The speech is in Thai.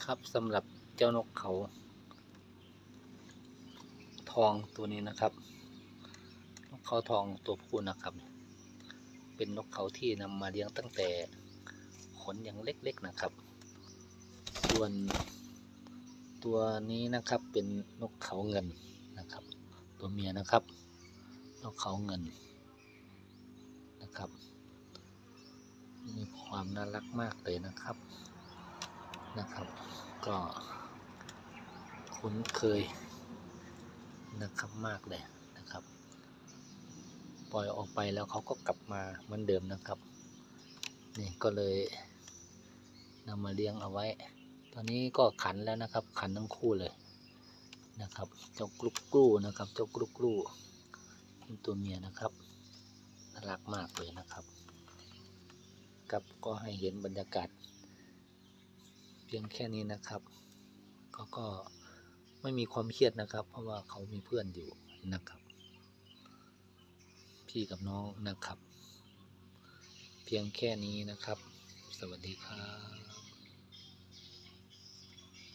ครับสำหรับเจ้านกเขา ทองตัวนี้นะครับนกเขาทองตัวผู้นะครับ เป็นนกเขาที่นำมาเลี้ยงตั้งแต่ขนยังเล็กๆนะครับ ส่วนตัวนี้นะครับเป็นนกเขาเงินนะครับ ตัวเมียนะครับ นกเขาเงินนะครับ มีความน่ารักมากเลยนะครับ นะครับ ก็คุ้นเคยนะครับมากเลยนะครับ ปล่อยออกไปแล้วเขาก็กลับมาเหมือนเดิมนะครับ นี่ก็เลยนำมาเลี้ยงเอาไว้ ตอนนี้ก็ขันแล้วนะครับ ขันทั้งคู่เลยนะครับ เจ้ากลุกกลูนะครับ เจ้ากลุกกลูเป็นตัวเมียนะครับน่ารักมากเลยนะครับ กับก็ให้เห็นบรรยากาศ พียงแค่นี้นะครับเขาก็ไม่มีความเครียดนะครับ เพราะว่าเขามีเพื่อนอยู่นะครับ พี่กับน้องนะครับ เพียงแค่นี้นะครับ สวัสดีครับ